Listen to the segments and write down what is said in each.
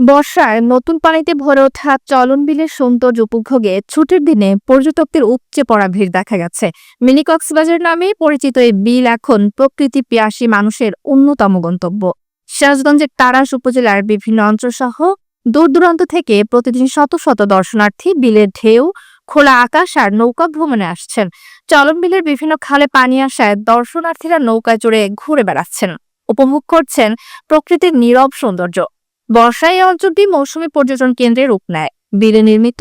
বর্ষায় নতুন পানিতে ভরে ওঠা চলন বিলের সৌন্দর্য উপভোগে ছুটির দিনে পর্যটকদের উপচে পড়া ভিড় দেখা গেছে। মিনি কক্সবাজার নামে পরিচিত এই বিল এখন প্রকৃতি পিয়াসী মানুষের অন্যতম গন্তব্য। সিরাজগঞ্জের তারাস উপজেলার বিভিন্ন অঞ্চল সহ দূর দূরান্ত থেকে প্রতিদিন শত শত দর্শনার্থী বিলের ঢেউ, খোলা আকাশ আর নৌকা ভ্রমণে আসছেন। চলন বিলের বিভিন্ন খালে পানি আসায় দর্শনার্থীরা নৌকায় চড়ে ঘুরে বেড়াচ্ছেন। উপভোগ করছেন প্রকৃতির নীরব সৌন্দর্য। বর্ষায় এই অঞ্চলটি মৌসুমি পর্যটন কেন্দ্রে রূপ নেয়। বিলে নির্মিত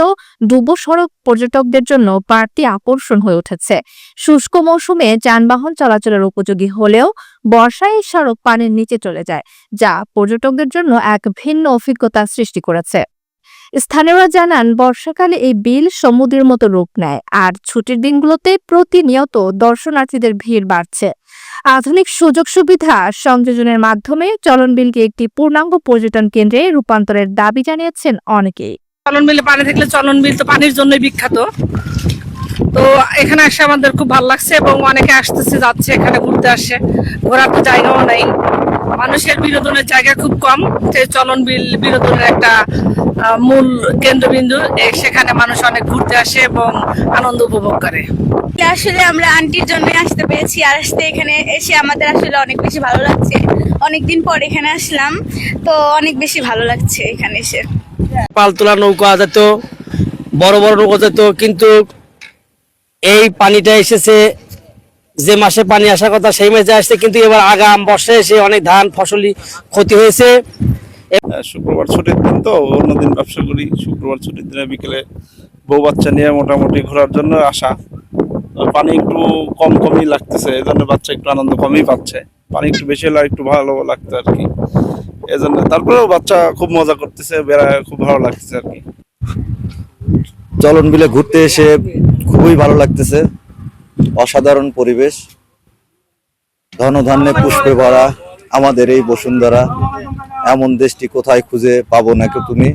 ডুবো সড়ক পর্যটকদের জন্য বাড়তি আকর্ষণ হয়ে উঠেছে। শুষ্ক মৌসুমে যানবাহন চলাচলের উপযোগী হলেও বর্ষায় এই সড়ক পানির নিচে চলে যায়, যা পর্যটকদের জন্য এক ভিন্ন অভিজ্ঞতা সৃষ্টি করেছে। স্থানীয়রা জানান, বর্ষাকালে এই বিল সমুদ্রের মতো রূপ নেয়, আর ছুটির দিনগুলোতে প্রতিনিয়ত দর্শনার্থীদের ভিড় বাড়ছে। আধুনিক সুযোগ সুবিধা সংযোজনের মাধ্যমে চলন বিলকে একটি পূর্ণাঙ্গ পর্যটন কেন্দ্রে রূপান্তরের দাবি জানিয়েছেন অনেকেই। চলন বিলে পানি থাকলে চলন বিল তো পানির জন্য বিখ্যাত। তো এখানে আসে আমাদের খুব ভালো লাগছে এবং অনেকে আসতেছে, যাচ্ছে, এখানে ঘুরতে আসে। ঘোরার তো জায়গাও নাই। মানুষের বিনোদনের জায়গা খুব কম যে চলন বিল বিনোদনের একটা মূল কেন্দ্রবিন্দু সেখানে মানুষ অনেক ঘুরতে আসে এবং আনন্দ উপভোগ করে। আসলে আমরা আন্টির জন্য আসতে পেরেছি আর আসতে এখানে এসে আমাদের আসলে অনেক বেশি ভালো লাগছে। অনেকদিন পর এখানে আসলাম তো অনেক বেশি ভালো লাগছে এখানে এসে। পালতোলা নৌকা যেত বড় বড় নৌকা যেত কিন্তু এই পানিটা এসেছে যে মাসে পানি আসার কথা সেই মাসে আসছে কিন্তু এবার আগাম বর্ষায় এসে অনেক ধান ফসলি ক্ষতি হয়েছে। শুক্রবার ছুটির দিন তো অন্যদিন ব্যবসা করি। শুক্রবার ছুটির দিনে বিকেলে বউ বাচ্চা নিয়ে মোটামুটি ঘোরার জন্য আসা। পানি একটু কম কমই লাগতেছে এই জন্য বাচ্চা একটু আনন্দ কমই পাচ্ছে। পানি একটু বেশি হলে একটু ভালো লাগতো আর কি। এই জন্য তারপরেও বাচ্চা খুব মজা করতেছে বেড়ায় খুব ভালো লাগতেছে আর কি। চলন বিলে ঘুরতে এসে খুবই ভালো লাগতেছে। অসাধারণ পরিবেশ, ধনধান্যে পুষ্পে ভরা আমাদের এই বসুন্ধরা। এমন দেশটি কোথায় খুঁজে পাবো নাকি তুমি?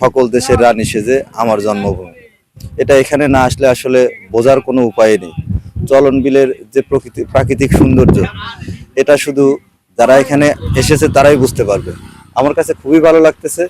সকল দেশের রানী সেজে আমার জন্মভূমি। এটা এখানে না আসলে আসলে বোঝার কোনো উপায় নেই। চলন বিলের যে প্রকৃতি প্রাকৃতিক সৌন্দর্য, এটা শুধু যারা এখানে এসেছে তারাই বুঝতে পারবে। আমার কাছে খুবই ভালো লাগতেছে।